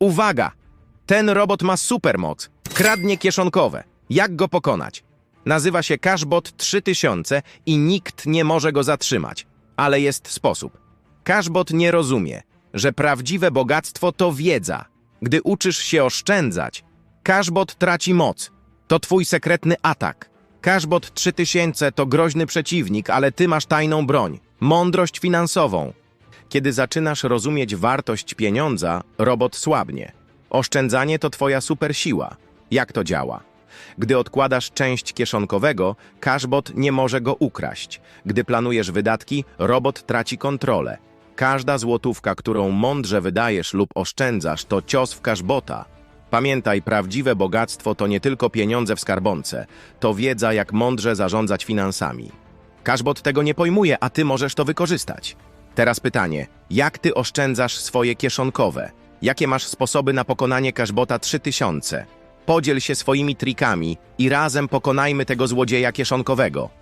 Uwaga! Ten robot ma supermoc. Kradnie kieszonkowe. Jak go pokonać? Nazywa się Cashbot 3000 i nikt nie może go zatrzymać. Ale jest sposób. Cashbot nie rozumie, że prawdziwe bogactwo to wiedza. Gdy uczysz się oszczędzać, Cashbot traci moc. To twój sekretny atak. Cashbot 3000 to groźny przeciwnik, ale ty masz tajną broń mądrość finansową. Kiedy zaczynasz rozumieć wartość pieniądza, robot słabnie. Oszczędzanie to twoja supersiła. Jak to działa? Gdy odkładasz część kieszonkowego, cashbot nie może go ukraść. Gdy planujesz wydatki, robot traci kontrolę. Każda złotówka, którą mądrze wydajesz lub oszczędzasz, to cios w cashbota. Pamiętaj, prawdziwe bogactwo to nie tylko pieniądze w skarbonce, to wiedza, jak mądrze zarządzać finansami. Cashbot tego nie pojmuje, a ty możesz to wykorzystać. Teraz pytanie, jak ty oszczędzasz swoje kieszonkowe? Jakie masz sposoby na pokonanie Cashbota 3000? Podziel się swoimi trikami i razem pokonajmy tego złodzieja kieszonkowego.